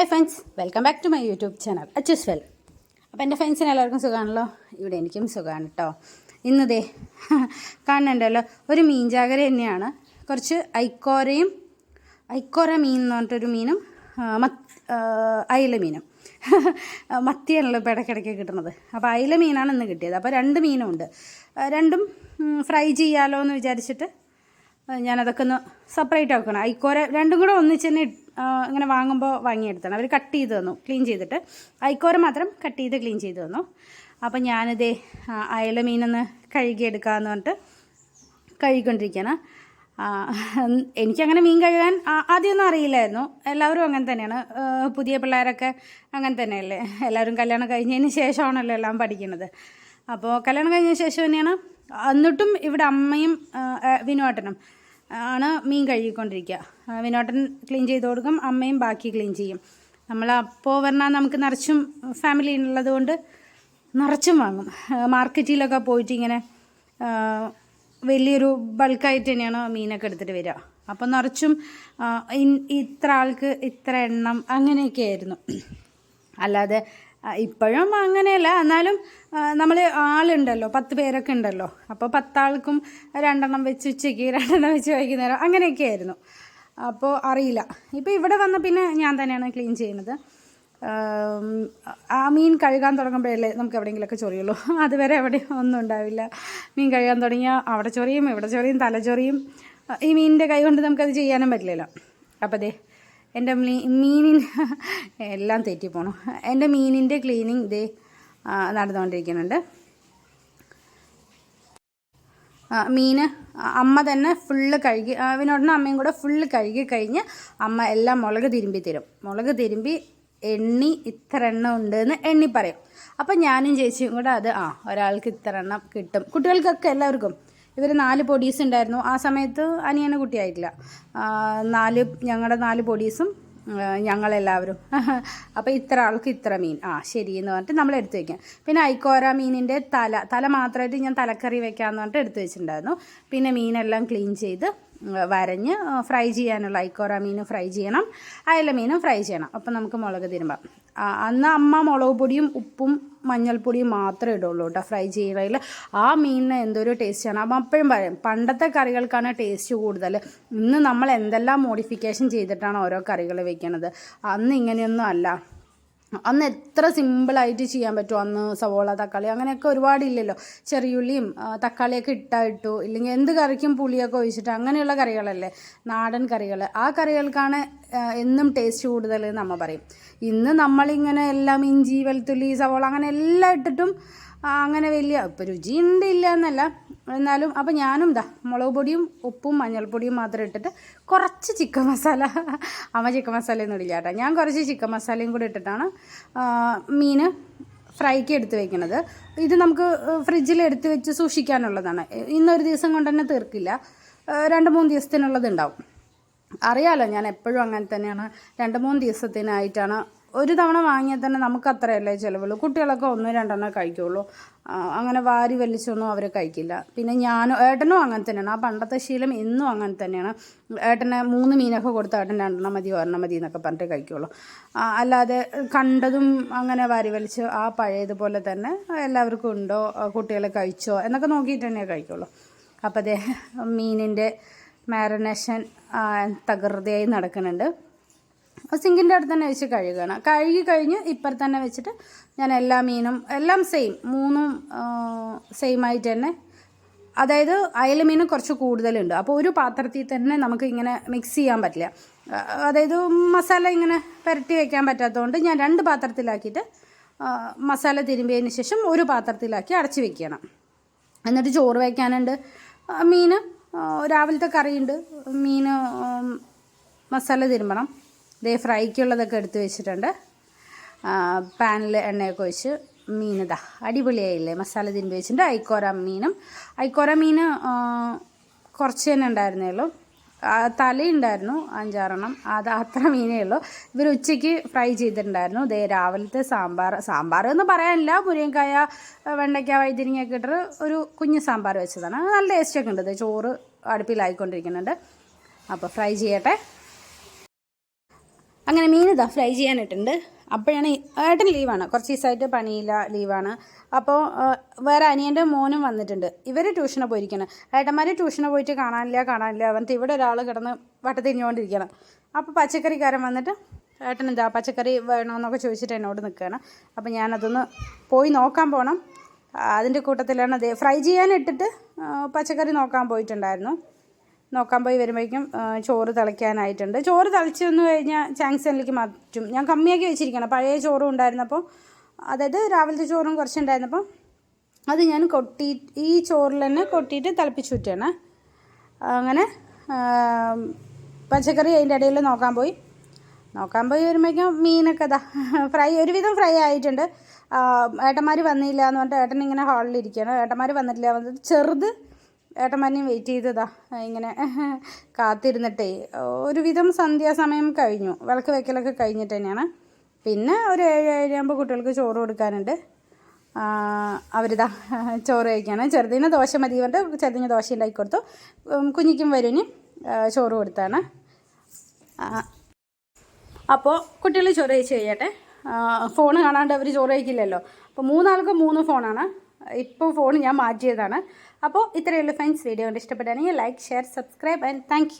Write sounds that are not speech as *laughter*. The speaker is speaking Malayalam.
Hi friends welcome back to my YouTube channel Achus well അപ്പോൾ എന്റെ ഫ്രണ്ട്സിന് എല്ലാവർക്കും സുഖമാണല്ലോ? ഇവിടെ എനിക്കും സുഖമാണ് കേട്ടോ ഇന്നതേ ദേ *laughs* കാണുന്നുണ്ടല്ലോ ഒരു മീൻ ജാഗര തന്നെയാണ്. കുറച്ച് ഐക്കോരയും ഐക്കോര മീൻ എന്ന് പറഞ്ഞിട്ടൊരു മീനും മത് അയില മീനും. *laughs* മത്തിയാണല്ലോ ഇപ്പോൾ ഇടയ്ക്കിടയ്ക്ക് കിട്ടുന്നത്. അപ്പോൾ അയില മീനാണ് ഇന്ന് കിട്ടിയത്. അപ്പോൾ രണ്ട് മീനും ഉണ്ട്. രണ്ടും ഫ്രൈ ചെയ്യാലോ എന്ന് വിചാരിച്ചിട്ട് ഞാനതൊക്കെ ഒന്ന് സെപ്പറേറ്റ് ആക്കണം. ഐക്കോര രണ്ടും കൂടെ ഒന്നിച്ച് തന്നെ ഇങ്ങനെ വാങ്ങുമ്പോൾ വാങ്ങിയെടുത്താണ്. അവർ കട്ട് ചെയ്ത് തന്നു ക്ലീൻ ചെയ്തിട്ട്. ഐക്കോര മാത്രം കട്ട് ചെയ്ത് ക്ലീൻ ചെയ്ത് തന്നു. അപ്പം ഞാനിതേ അയല മീനൊന്ന് കഴുകിയെടുക്കാമെന്ന് പറഞ്ഞിട്ട് കഴുകിക്കൊണ്ടിരിക്കുകയാണ് എനിക്കങ്ങനെ മീൻ കഴുകാൻ ആദ്യമൊന്നും അറിയില്ലായിരുന്നു. എല്ലാവരും അങ്ങനെ തന്നെയാണ്. പുതിയ പിള്ളേരൊക്കെ അങ്ങനെ തന്നെയല്ലേ? എല്ലാവരും കല്യാണം കഴിഞ്ഞതിന് ശേഷമാണല്ലോ എല്ലാം പഠിക്കുന്നത്. അപ്പോൾ കല്യാണം കഴിഞ്ഞ ശേഷം തന്നെയാണ്. എന്നിട്ടും ഇവിടെ അമ്മയും വിനോട്ടനും ആണ് മീൻ കഴുകിക്കൊണ്ടിരിക്കുക. വിനോട്ടൻ ക്ലീൻ ചെയ്ത് കൊടുക്കും അമ്മയും ബാക്കി ക്ലീൻ ചെയ്യും. നമ്മൾ അപ്പോൾ പറഞ്ഞാൽ നമുക്ക് നിറച്ചും ഫാമിലി ഉള്ളത് കൊണ്ട് നിറച്ചും വാങ്ങും. മാർക്കറ്റിലൊക്കെ പോയിട്ട് ഇങ്ങനെ വലിയൊരു ബൾക്കായിട്ട് തന്നെയാണ് മീനൊക്കെ എടുത്തിട്ട് വരിക. അപ്പം നിറച്ചും ഇത്ര ആൾക്ക് ഇത്ര എണ്ണം അങ്ങനെയൊക്കെ ആയിരുന്നു. അല്ലാതെ ഇപ്പോഴും അങ്ങനെയല്ല. എന്നാലും നമ്മൾ ആളുണ്ടല്ലോ പത്ത് പേരൊക്കെ ഉണ്ടല്ലോ. അപ്പോൾ പത്താൾക്കും രണ്ടെണ്ണം വെച്ച് ഉച്ചയ്ക്ക് രണ്ടെണ്ണം വെച്ച് വൈകുന്നേരം അങ്ങനെയൊക്കെ ആയിരുന്നു. അപ്പോൾ അറിയില്ല. ഇപ്പോൾ ഇവിടെ വന്ന പിന്നെ ഞാൻ തന്നെയാണ് ക്ലീൻ ചെയ്യുന്നത്. ആ മീൻ കഴുകാൻ തുടങ്ങുമ്പോഴല്ലേ നമുക്ക് എവിടെയെങ്കിലുമൊക്കെ ചൊറിയുള്ളൂ. അതുവരെ എവിടെ ഒന്നും ഉണ്ടാവില്ല. മീൻ കഴുകാൻ തുടങ്ങിയാൽ അവിടെ ചൊറിയും ഇവിടെ ചൊറിയും തല ചൊറിയും ഈ മീനിന്റെ കൈ കൊണ്ട് നമുക്കത് ചെയ്യാനും പറ്റില്ലല്ലോ. അപ്പോൾ ദേ എന്റെ മീ മീനിന് എല്ലാം തെറ്റിപ്പോണു. എന്റെ മീനിന്റെ ക്ലീനിങ് ഇതേ നടന്നുകൊണ്ടിരിക്കുന്നുണ്ട്. മീന് അമ്മ തന്നെ ഫുള്ള് കഴുകി അവനോടന അമ്മയും കൂടെ ഫുള്ള് കഴുകി കഴിഞ്ഞ് അമ്മ എല്ലാം മുളക് തിരുമ്പി തരും. മുളക് തിരുമ്പി എണ്ണി ഇത്ര എണ്ണ ഉണ്ട് എന്ന് എണ്ണി പറയും. അപ്പം ഞാനും ചേച്ചിയും കൂടെ അത് ആ ഒരാൾക്ക് ഇത്ര എണ്ണം കിട്ടും. കുട്ടികൾക്കൊക്കെ എല്ലാവർക്കും ഇവർ നാല് പൊടീസ് ഉണ്ടായിരുന്നു. ആ സമയത്ത് അനിയന് കുട്ടിയായിട്ടില്ല. നാല് ഞങ്ങളുടെ നാല് പൊടീസും ഞങ്ങളെല്ലാവരും. *laughs* അപ്പോൾ ഇത്ര ആൾക്ക് ഇത്ര മീൻ. ആ ശരി എന്ന് പറഞ്ഞിട്ട് നമ്മൾ എടുത്തു വയ്ക്കാം പിന്നെ ഐക്കോര മീനിന്റെ തല തല മാത്രമായിട്ട് ഞാൻ തലക്കറി വെക്കാമെന്ന് പറഞ്ഞിട്ട് എടുത്തു വെച്ചിട്ടുണ്ടായിരുന്നു. പിന്നെ മീനെല്ലാം ക്ലീൻ ചെയ്ത് വരഞ്ഞ് ഫ്രൈ ചെയ്യാനുള്ള ഐക്കോറ മീനും ഫ്രൈ ചെയ്യണം. അയല മീനും ഫ്രൈ ചെയ്യണം. അപ്പം നമുക്ക് മുളക് തിരുമ്പാം. അന്ന് അമ്മ മുളക് പൊടിയും ഉപ്പും മഞ്ഞൾപ്പൊടിയും മാത്രമേ ഇടുള്ളൂ കേട്ടോ ഫ്രൈ ചെയ്യണതിൽ ആ മീനിന് എന്തൊരു ടേസ്റ്റാണ് അപ്പം അപ്പോഴും പറയും പണ്ടത്തെ കറികൾക്കാണ് ടേസ്റ്റ് കൂടുതൽ. ഇന്ന് നമ്മൾ എന്തെല്ലാം മോഡിഫിക്കേഷൻ ചെയ്തിട്ടാണ് ഓരോ കറികൾ വെക്കണത്? അന്ന് ഇങ്ങനെയൊന്നും അല്ല. അന്ന് എത്ര സിമ്പിളായിട്ട് ചെയ്യാൻ പറ്റും? അന്ന് സവോള തക്കാളി അങ്ങനെയൊക്കെ ഒരുപാടില്ലല്ലോ. ചെറിയുള്ളിയും തക്കാളിയൊക്കെ ഇട്ടായിട്ടു ഇല്ലെങ്കിൽ എന്ത് കറിക്കും പുളിയൊക്കെ ഒഴിച്ചിട്ട് അങ്ങനെയുള്ള കറികളല്ലേ? നാടൻ കറികൾ ആ കറികൾക്കാണ് എന്നും ടേസ്റ്റ് കൂടുതൽ എന്ന് അമ്മ പറയും. ഇന്ന് നമ്മളിങ്ങനെ എല്ലാം ഇഞ്ചി വെളുത്തുള്ളി സവോള അങ്ങനെ എല്ലാം ഇട്ടിട്ടും അങ്ങനെ വലിയ ഇപ്പം രുചി ഉണ്ട് ഇല്ല എന്നല്ല. എന്നാലും അപ്പം ഞാനും ഇതാ മുളക് പൊടിയും ഉപ്പും മഞ്ഞൾപ്പൊടിയും മാത്രം ഇട്ടിട്ട് കുറച്ച് ചിക്കൻ മസാല അമ്മ ചിക്കൻ മസാലയൊന്നും ഇടില്ല കേട്ടോ. ഞാൻ കുറച്ച് ചിക്കൻ മസാലയും കൂടി ഇട്ടിട്ടാണ് മീൻ ഫ്രൈക്ക് എടുത്ത് വെക്കുന്നത് ഇത് നമുക്ക് ഫ്രിഡ്ജിൽ എടുത്ത് വെച്ച് സൂക്ഷിക്കാനുള്ളതാണ്. ഇന്നൊരു ദിവസം കൊണ്ട് തന്നെ തീർക്കില്ല. രണ്ട് മൂന്ന് ദിവസത്തിനുള്ളത് ഉണ്ടാവും. അറിയാലോ ഞാൻ എപ്പോഴും അങ്ങനെ തന്നെയാണ്. രണ്ട് മൂന്ന് ദിവസത്തിനായിട്ടാണ് ഒരു തവണ വാങ്ങിയാൽ തന്നെ നമുക്ക് അത്രയല്ലേ ചിലവുള്ളൂ. കുട്ടികളൊക്കെ ഒന്നോ രണ്ടെണ്ണം കഴിക്കുള്ളൂ. അങ്ങനെ വാരി വലിച്ചൊന്നും അവർ കഴിക്കില്ല. പിന്നെ ഞാനും ഏട്ടനും അങ്ങനെ തന്നെയാണ്. ആ പണ്ടത്തെ ശീലം എന്നും അങ്ങനെ തന്നെയാണ്. ഏട്ടനെ മൂന്ന് മീനൊക്കെ കൊടുത്ത് ഏട്ടൻ രണ്ടെണ്ണം മതി ഒരെണ്ണം മതി എന്നൊക്കെ പറഞ്ഞിട്ട് കഴിക്കുള്ളൂ. അല്ലാതെ കണ്ടതും അങ്ങനെ വാരി വലിച്ച് ആ പഴയതുപോലെ തന്നെ എല്ലാവർക്കും ഉണ്ടോ? കുട്ടികൾ കഴിച്ചോ? എന്നൊക്കെ നോക്കിയിട്ട് തന്നെ കഴിക്കുള്ളൂ. അപ്പോൾ അതേ മീനിന്റെ മാരിനേഷൻ തകൃതിയായി നടക്കുന്നുണ്ട്. സിങ്കിന്റെ അടുത്ത് തന്നെ വെച്ച് കഴുകണം. കഴുകി കഴിഞ്ഞ് ഇപ്പം തന്നെ വെച്ചിട്ട് ഞാൻ എല്ലാ മീനും എല്ലാം സെയിം മൂന്നും സെയിം ആയിട്ട് തന്നെ. അതായത് അയല മീനും കുറച്ച് കൂടുതലുണ്ട്. അപ്പോൾ ഒരു പാത്രത്തിൽ തന്നെ നമുക്ക് ഇങ്ങനെ മിക്സ് ചെയ്യാൻ പറ്റില്ല. അതായത് മസാല ഇങ്ങനെ പുരട്ടി വയ്ക്കാൻ പറ്റാത്തതുകൊണ്ട് ഞാൻ രണ്ട് പാത്രത്തിലാക്കിയിട്ട് മസാല തിരുമ്പിയതിന് ശേഷം ഒരു പാത്രത്തിലാക്കി അടച്ച് വെക്കണം. എന്നിട്ട് ചോറ് വയ്ക്കാനുണ്ട് മീൻ രാവിലത്തെ കറിയുണ്ട്. മീൻ മസാല തിരുമ്പണം. ദേ ഫ്രൈക്കുള്ളതൊക്കെ എടുത്ത് വെച്ചിട്ടുണ്ട്. പാനിൽ എണ്ണയൊക്കെ ഒഴിച്ച് മീനിതാ അടിപൊളിയായില്ലേ? മസാല തിരുമ്പി വെച്ചിട്ടുണ്ട്. ഐക്കോര മീനും. ഐക്കോര മീൻ കുറച്ച് തന്നെ ഉണ്ടായിരുന്നേ ആ, തലയുണ്ടായിരുന്നു അഞ്ചാറെണ്ണം. അത് അത്ര മീനേ ഉള്ളൂ. ഇവർ ഉച്ചയ്ക്ക് ഫ്രൈ ചെയ്തിട്ടുണ്ടായിരുന്നു. ദേ രാവിലത്തെ സാമ്പാർ സാമ്പാർ എന്ന് പറയാനില്ല. മുരിങ്ങക്കായ വെണ്ടയ്ക്ക വഴുതിരിങ്ങയൊക്കെ ഇട്ടിട്ട് ഒരു കുഞ്ഞ് സാമ്പാർ വെച്ചതാണ്. നല്ല ടേസ്റ്റൊക്കെ ഉണ്ട്. ചോറ് അടുപ്പിലായിക്കൊണ്ടിരിക്കുന്നുണ്ട്. അപ്പോൾ ഫ്രൈ ചെയ്യട്ടെ. അങ്ങനെ മീൻ ഇതാ ഫ്രൈ ചെയ്യാനിട്ടുണ്ട്. അപ്പോഴാണ് ഏട്ടൻ ലീവാണ് കുറച്ച് ദിവസമായിട്ട് പണിയില്ല ലീവാണ് അപ്പോൾ വേറെ അനിയന്റെ മോനും വന്നിട്ടുണ്ട്. ഇവർ ട്യൂഷന് പോയിരിക്കണം. ഏട്ടന്മാർ ട്യൂഷന് പോയിട്ട് കാണാനില്ല കാണാനില്ല അവന്റെ ഇവിടെ ഒരാൾ കിടന്ന് വട്ടത്തിരിഞ്ഞുകൊണ്ടിരിക്കണം അപ്പോൾ പച്ചക്കറിക്കാരൻ വന്നിട്ട് ഏട്ടൻ എന്താ പച്ചക്കറി വേണമെന്നൊക്കെ ചോദിച്ചിട്ട് എന്നോട് നിൽക്കുകയാണ് അപ്പോൾ ഞാനതൊന്ന് പോയി നോക്കാൻ പോകണം അതിന്റെ കൂട്ടത്തിലാണ് അത് ഫ്രൈ ചെയ്യാനിട്ടിട്ട് പച്ചക്കറി നോക്കാൻ പോയിട്ടുണ്ടായിരുന്നു. നോക്കാൻ പോയി വരുമ്പോഴേക്കും ചോറ് തിളയ്ക്കാനായിട്ടുണ്ട്. ചോറ് തിളച്ച് വന്നു കഴിഞ്ഞാൽ ചാങ്സനിലേക്ക് മാറ്റും. ഞാൻ കമ്മിയാക്കി വെച്ചിരിക്കണം പഴയ ചോറും ഉണ്ടായിരുന്നപ്പോൾ അതായത് രാവിലത്തെ ചോറും കുറച്ചുണ്ടായിരുന്നപ്പോൾ അത് ഞാൻ കൊട്ടി ഈ ചോറിൽ തന്നെ കൊട്ടിയിട്ട് തിളപ്പിച്ചു വിട്ടാണ് അങ്ങനെ പച്ചക്കറി അതിന്റെ ഇടയിൽ നോക്കാൻ പോയി. നോക്കാൻ പോയി വരുമ്പോഴേക്കും മീനൊക്കെ ഇതാ ഫ്രൈ ഒരുവിധം ഫ്രൈ ആയിട്ടുണ്ട്. ഏട്ടന്മാർ വന്നില്ല എന്ന് പറഞ്ഞിട്ട് ഏട്ടൻ ഇങ്ങനെ ഹാളിൽ ഇരിക്കുകയാണ്. ഏട്ടന്മാർ വന്നിട്ടില്ല. വന്നിട്ട് ചെറുത് ഏട്ടന്മാരെയും വെയിറ്റ് ചെയ്തതാ. ഇങ്ങനെ *laughs* കാത്തിരുന്നിട്ടേ. ഒരുവിധം സന്ധ്യാസമയം കഴിഞ്ഞു. വിളക്ക് വെക്കലൊക്കെ കഴിഞ്ഞിട്ട് തന്നെയാണ്. പിന്നെ ഒരു ഏഴ് കുട്ടികൾക്ക് ചോറ് കൊടുക്കാനുണ്ട്. അവരിതാ *laughs* ചോറ് കഴിക്കാണ്. ചെറുതിന് ദോശ മതി പറഞ്ഞിട്ട് ചെറുതിന് ദോശ ഉണ്ടാക്കി കൊടുത്തു. കുഞ്ഞിക്കും വരുവിന് ചോറ് കൊടുത്താണ്. അപ്പോൾ കുട്ടികൾ ചോറ് കഴിച്ച് കഴിയട്ടെ. ഫോൺ കാണാണ്ട് അവർ ചോറ് കഴിക്കില്ലല്ലോ. അപ്പോൾ മൂന്നാൾക്ക് മൂന്ന് ഫോണാണ് ഇപ്പോൾ ഫോൺ ഞാൻ മാറ്റിയതാണ്. അപ്പോൾ ഇത്രയുള്ള ഫ്രണ്ട്സ് വീഡിയോ കൊണ്ട് ഇഷ്ടപ്പെടുകയാണെങ്കിൽ like share subscribe and thank